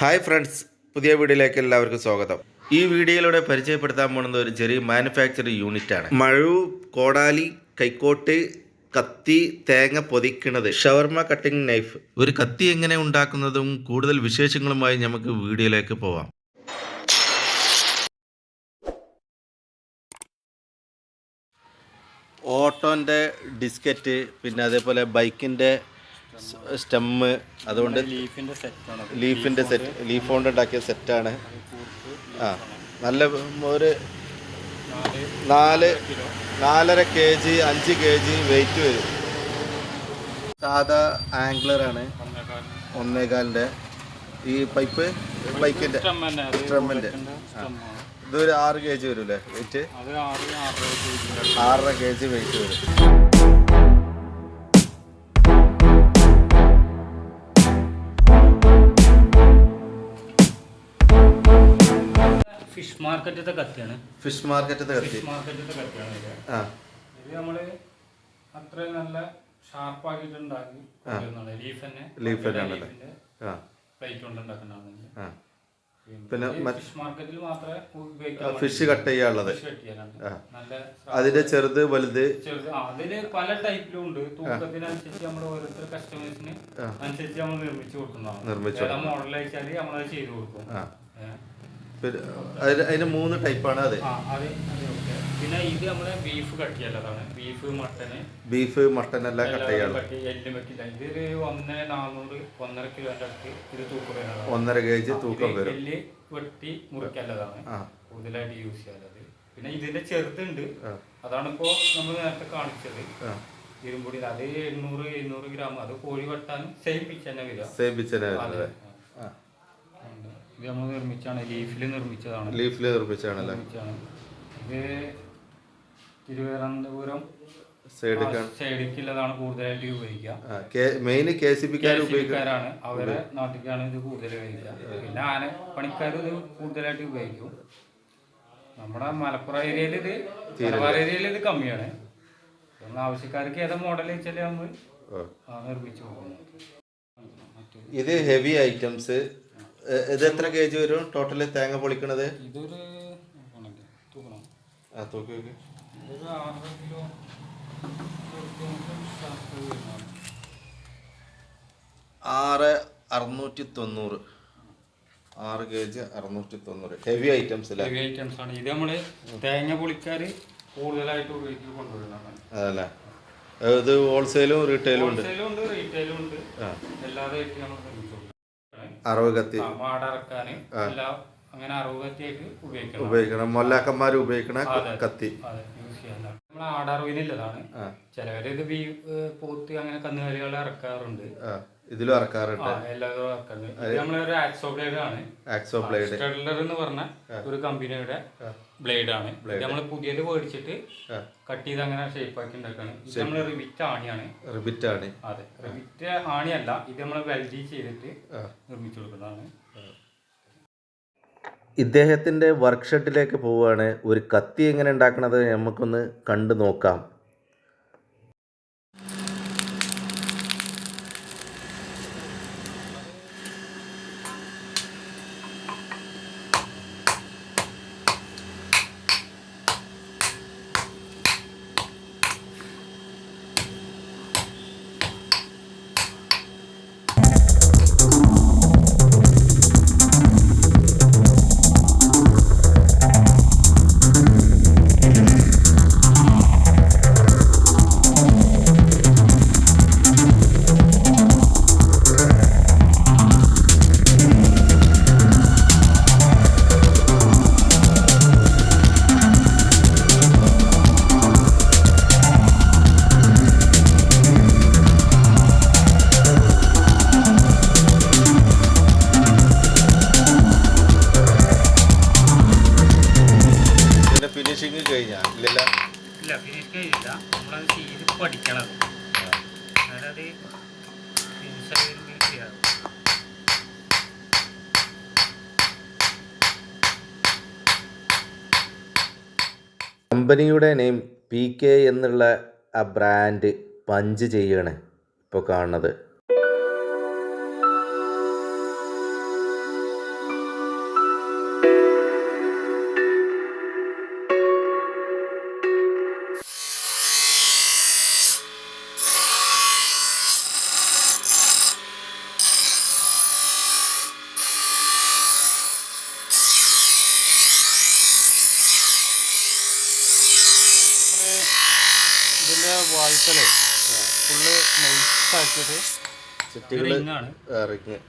Hi friends പുതിയ വീഡിയോയിലേക്ക് എല്ലാവർക്കും സ്വാഗതം. ഈ വീഡിയോയിലൂടെ പരിചയപ്പെടുത്താൻ പോകുന്നത് ഒരു ചെറിയ മാനുഫാക്ചറിംഗ് യൂണിറ്റ് ആണ്. മഴു കോടാലി കൈക്കോട്ട് കത്തി തേങ്ങ പൊതിക്കുന്നത് ഷവർമ കട്ടിംഗ് നൈഫ് ഒരു കത്തി എങ്ങനെ ഉണ്ടാക്കുന്നതും കൂടുതൽ വിശേഷങ്ങളുമായി നമുക്ക് വീഡിയോയിലേക്ക് പോവാം. ഓട്ടോന്റെ ഡിസ്കറ്റ് പിന്നെ അതേപോലെ ബൈക്കിന്റെ സ്റ്റെമ്മ് അതുകൊണ്ട് ലീഫിന്റെ സെറ്റ് ലീഫ് കൊണ്ട് ഉണ്ടാക്കിയ സെറ്റാണ് ആ നല്ല ഒരു നാല് നാലര കെ ജി അഞ്ച് കെ ജി വെയിറ്റ് വരും. സാധാ ആംഗ്ലറാണ് ഒന്നേകാലിന്റെ ഈ പൈപ്പ് ബൈക്കിന്റെ സ്ട്രമ്മിന്റെ ഇതൊരു ആറ് കെ ജി വരും അല്ലേ വെയിറ്റ് ആറര കെ ജി വെയിറ്റ് വരും. ഫിഷ് മാർക്കറ്റത്തെ കത്തിയാണ്. ഫിഷ് മാർക്കറ്റത്തെ കത്തി. ഫിഷ് മാർക്കറ്റത്തെ കത്തിയാണ് ഇത്. ആ. ഇത് നമ്മൾ അത്ര നല്ല ഷാർപ്പാക്കിയിട്ട് ഉണ്ടാക്കി ലീഫ് തന്നെ. ലീഫ് തന്നെയാണല്ലേ ആ. പ്ലേറ്റ് കൊണ്ട് ഉണ്ടാക്കുന്നതാണ് ആ. പിന്നെ മറ്റ് ഫിഷ് മാർക്കറ്റിൽ മാത്രമേ ഉപയോഗിക്കാൻ ഫിഷ് കട്ട് ചെയ്യാനുള്ളത്. ഫിഷ് കട്ട് നല്ല അതിന്റെ ചെറുത് വലുത്. ചെറുത്. ആ, അതിൽ പല ടൈപ്പിലും ഉണ്ട്. തൂക്കത്തിനനുസരിച്ച് നമ്മൾ ഓരോരുത്തർ കസ്റ്റമേഴ്സിന് അനുസരിച്ച് നമ്മൾ നിർമ്മിച്ചു കൊടുക്കുന്നതാണ്. നിർമ്മിച്ചു ഏതാ മോഡൽ അയച്ചാൽ നമ്മളത് ചെയ്തു കൊടുക്കും. ആ. ഏ. അതിന് മൂന്ന് ടൈപ്പാണ് അതെ. പിന്നെ ഇത് നമ്മളെ ബീഫ് കട്ട് ചെയ്യലതാണ് ബീഫ് മട്ടന്. ബീഫ് മട്ടൻ എല്ലാം കട്ട് ചെയ്യാനുള്ള ഇതൊരു ഒന്നര നാനൂറ് ഒന്നര കിലോന്റെ അടുത്ത് ഇത് തൂക്കം ഒന്നര കെ ജി തൂക്കം വരും. എല്ല് വെട്ടി മുറിക്കല്ലതാണ്. കൂടുതലായിട്ട് യൂസ് ചെയ്യാനുള്ളത് പിന്നെ ഇതിന്റെ ചെറുതുണ്ട്. അതാണ് ഇപ്പോ നമ്മൾ നേരത്തെ കാണിച്ചത്. ഇരുമ്പൊടി അത് എണ്ണൂറ് എണ്ണൂറ് ഗ്രാം. അത് കോഴി വെട്ടാനും സെയിം പിച്ച് തന്നെ വരിക. സെയിം. ഇത് നമ്മൾ നിർമ്മിച്ചാണ് ലീഫിൽ നിർമ്മിച്ചതാണ്. ലീഫിൽ നിർമ്മിച്ചാണല്ലേ നിർമ്മിച്ചാണ് ഇത് തിരുവനന്തപുരം സൈഡ് സൈഡിക്കുള്ളതാണ് കൂടുതലായിട്ട് ഉപയോഗിക്കുക. മെയിൻ കെ സി ബിക്കാർ ഉപയോഗിക്കും ക്കാരാണ് അവരെ നാട്ടിലേക്കാണ് ഇത് കൂടുതൽ ഉപയോഗിക്കുക. പിന്നെ ആന പണിക്കാരും ഇത് കൂടുതലായിട്ട് ഉപയോഗിക്കും. നമ്മുടെ മലപ്പുറം ഏരിയയിൽ ഇത് മലബാർ ഏരിയയിൽ ഇത് കമ്മിയാണ്. നമ്മൾ ആവശ്യക്കാർക്ക് ഏതാ മോഡൽ വെച്ചാൽ നമ്മൾ നിർമ്മിച്ചു പോകുന്നു ഇത് ഹെവി ഐറ്റംസ് ഇത് എത്ര കെ ജി വരും? ടോട്ടൽ തേങ്ങ പൊളിക്കണത്? ഇതൊരു ആ തൂക്കി നോക്ക്. ആറ് അറുന്നൂറ്റി തൊണ്ണൂറ് ആറ് കെ ജി അറുന്നൂറ്റി തൊണ്ണൂറ് ഹെവി ഐറ്റംസ് അല്ലേ ഹെവി ഐറ്റംസ് ആണ്. ഇത് നമ്മൾ തേങ്ങ പൊളിക്കാർ കൂടുതലായിട്ട് ഉപയോഗിച്ച് കൊണ്ടുവരുന്നതാണ്. അതല്ലേ? ഇത് ഹോൾസെയിലും റീറ്റെയിലും ഉണ്ട്. റീറ്റെയിലും ഉണ്ട് ആ. എല്ലാതായിട്ട് നമ്മൾ നിർമ്മിച്ചു കൊടുക്കും. അറവ് കത്തി എല്ലാം അങ്ങനെ അറുപത്തിയായിട്ട് ഉപയോഗിക്കണം. ഉപയോഗിക്കണം. മൊല്ലാക്കന്മാർ ഉപയോഗിക്കണ കത്തി. നമ്മൾ ആടറിവിനുള്ളതാണ് ആ. ചിലവര് ഇത് പോത്ത് അങ്ങനെ കന്നുകാലികളെ ഇറക്കാറുണ്ട് ഇതിലും ഇറക്കാറുണ്ട് ആക്സോ ബ്ലേഡ് എന്ന് പറഞ്ഞ ഒരു കമ്പനിയുടെ ബ്ലേഡ് ആണ്. നമ്മൾ പുതിയത് മേടിച്ചിട്ട് കട്ട് ചെയ്ത് അങ്ങനെ ഷേപ്പ് ആക്കി ഉണ്ടാക്കാണ്. ഇത് നമ്മൾ റിവിറ്റ് ആണിയാണ്. റിബിറ്റ് ആണ്. അതെ. റിവിറ്റ് ആണിയല്ല ഇത് നമ്മൾ വെൽഡി ചെയ്തിട്ട്. നിർമ്മിച്ചു കൊടുക്കുന്നതാണ്. ഇദ്ദേഹത്തിന്റെ വർക്ക്ഷെഡിലേക്ക് പോവുകയാണ്. ഒരു കത്തി എങ്ങനെ ഉണ്ടാക്കണത് നമുക്കൊന്ന് കണ്ടു നോക്കാം. കമ്പനിയുടെ നെയിം പി കെ എന്നുള്ള ആ ബ്രാൻഡ് പഞ്ച് ചെയ്യുകയാണ് ഇപ്പോൾ കാണുന്നത്.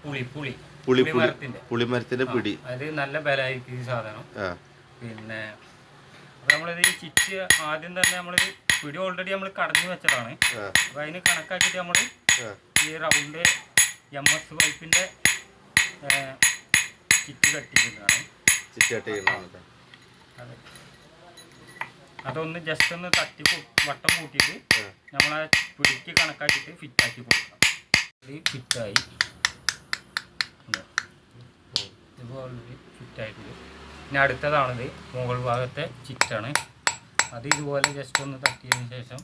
പുളി ഫുള്ള് മരത്തിന്റെ പുളിമരത്തിന്റെ. പിടി. അത് നല്ല ബലമായിരിക്കും ഈ സാധനം. പിന്നെ നമ്മളത് ഈ ചിറ്റ് ആദ്യം തന്നെ നമ്മൾ പിടി ഓൾറെഡി നമ്മൾ കടഞ്ഞു വെച്ചതാണ്. അപ്പൊ അതിന് കണക്കാക്കിയിട്ട് നമ്മൾ ആ. ഈ റൗണ്ട് എം എസ് പൈപ്പിന്റെ ചിറ്റ് കട്ടിക്കുന്നതാണ് ചിറ്റ് ഇടണം. അത്. അതൊന്ന് ജസ്റ്റ് ഒന്ന് തട്ടി വട്ടം കൂട്ടിയിട്ട്. നമ്മൾ ആ പിടിക്ക് കണക്കാക്കിയിട്ട് ഫിറ്റാക്കി കൊടുക്കണം. ഇത് ഫിറ്റായി. ഇതുപോലെ ഓൾറെഡി ഫിറ്റായിട്ടുണ്ട് ഇനി അടുത്തതാണിത്. മുകൾ ഭാഗത്തെ ചിറ്റാണ്. അത് ഇതുപോലെ ജസ്റ്റ് ഒന്ന് തട്ടിയതിന് ശേഷം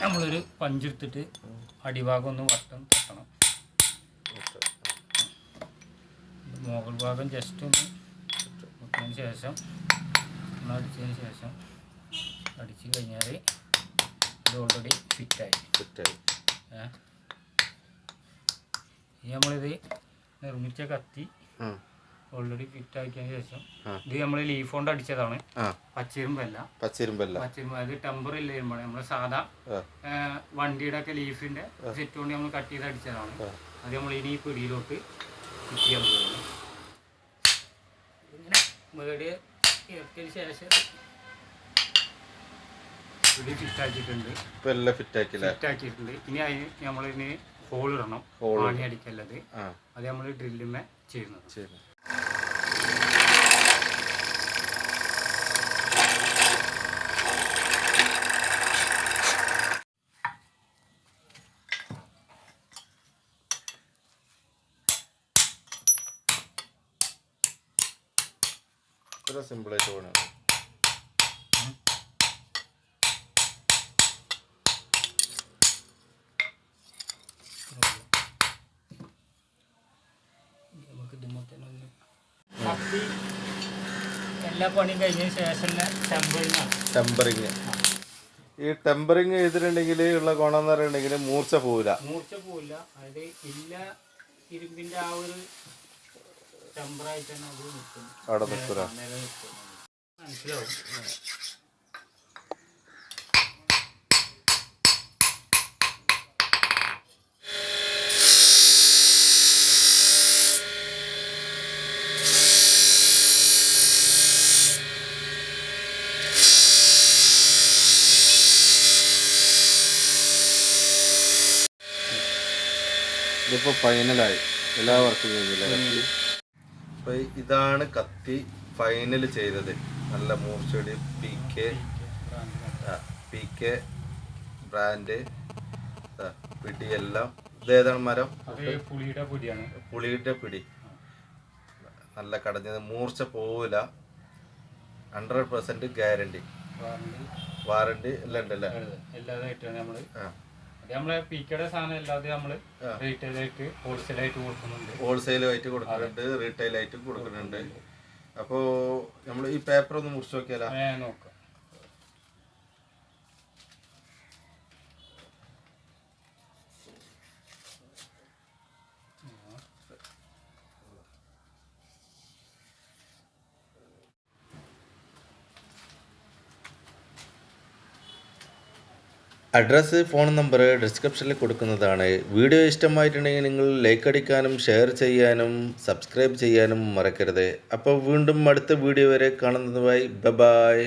നമ്മളൊരു പഞ്ചെടുത്തിട്ട് അടിഭാഗം ഒന്ന് വട്ടം തട്ടണം. മുകൾ ഭാഗം ജസ്റ്റ് ഒന്ന് മുട്ടതിന് ശേഷം അടിച്ചതിന് ശേഷം അടിച്ച് കഴിഞ്ഞാൽ ഇത് ഓൾറെഡി ഫിറ്റായി ഫിറ്റായി ഇനി നമ്മളിത് നിർമ്മിച്ച കത്തി ഓൾറെഡി ഫിറ്റ് ആക്കിയതിനു ശേഷം ഇത് നമ്മൾ ലീഫ് കൊണ്ട് അടിച്ചതാണ്. പച്ചിരുമ്പല്ല. പച്ചിരുമ്പല്ല. പച്ചിരുമ്പ് അത് ടെമ്പർ ഇല്ലുമ്പോൾ നമ്മൾ സാധാ വണ്ടിയുടെ ഒക്കെ ലീഫിന്റെ സെറ്റ് കൊണ്ട് നമ്മൾ കട്ട് ചെയ്ത് അടിച്ചതാണ്. അത് നമ്മൾ ഇനി പിടിയിലോട്ട് ഫിറ്റ് ചെയ്യാൻ പോകുന്നു ഇങ്ങനെ മേടിയ ഇറക്കിയതിന് ശേഷം പിടി ഫിറ്റ് ആക്കിയിട്ടുണ്ട് ഇപ്പൊ എല്ലാം ഫിറ്റ് ആക്കില്ലേ ഫിറ്റ് ആക്കിയിട്ടുണ്ട് ഇനി അതിന് നമ്മളിനി ഹോൾ ഇടണം. ആണി അടിക്കല്ലത്. അത് നമ്മൾ ഡ്രില്ലുമേ ചെയ്യുന്നത്. സിമ്പിളായിട്ട് പോകണം കത്തി എല്ലാ പണിയും കഴിഞ്ഞതിന് ശേഷം ടെമ്പറിങ്. ഈ ടെമ്പറിങ് ചെയ്തിട്ടുണ്ടെങ്കിൽ ഉള്ള ഗുണം എന്ന് പറയുന്നുണ്ടെങ്കിൽ മൂർച്ച പോവില്ല. മൂർച്ച പോവില്ല. അതായത് ഇല്ല ഇരുമ്പിന്റെ ആ ഒരു ടെമ്പറായിട്ട് തന്നെ അത് നിൽക്കും അവിടെ നിൽക്കുക. മനസ്സിലാവും? ഇതിപ്പോ ഫൈനലായി എല്ലാ വർക്കും കഴിഞ്ഞില്ല? കത്തി ഇതാണ് കത്തി ഫൈനൽ ചെയ്തത്. നല്ല മൂർച്ചയുടെ P K P K brand പിടി എല്ലാം. ഇതേതാണ് മരം? പുളിയുടെ പിടിയാണ്. പുളിയുടെ പിടി. നല്ല കടഞ്ഞത്. മൂർച്ച പോവില്ല. Hundred percent guarantee warranty warranty എല്ലാം ഉണ്ടല്ലേ? എല്ലാതായിട്ടാണ് നമ്മൾ ആ. അത് നമ്മളെ കെയുടെ സാധനം അല്ലാതെ നമ്മൾ. റീറ്റെയിലായിട്ട് ഹോൾസെയിലായിട്ട് കൊടുക്കുന്നുണ്ട്. ഹോൾസെയിലായിട്ട് കൊടുക്കുന്നുണ്ട് റീറ്റെയിലായിട്ട് കൊടുക്കുന്നുണ്ട്. അപ്പോ നമ്മൾ ഈ പേപ്പർ ഒന്ന് മുറിച്ച് നോക്കിയാലോ? നോക്കാം. അഡ്രസ്സ് ഫോൺ നമ്പർ ഡിസ്ക്രിപ്ഷനിൽ കൊടുക്കുന്നതാണ്. വീഡിയോ ഇഷ്ടമായിട്ടുണ്ടെങ്കിൽ നിങ്ങൾ ലൈക്ക് അടിക്കാനും ഷെയർ ചെയ്യാനും സബ്സ്ക്രൈബ് ചെയ്യാനും മറക്കരുത്. അപ്പോൾ വീണ്ടും അടുത്ത വീഡിയോ വരെ കാണുന്നതുമായി ബ ബായ്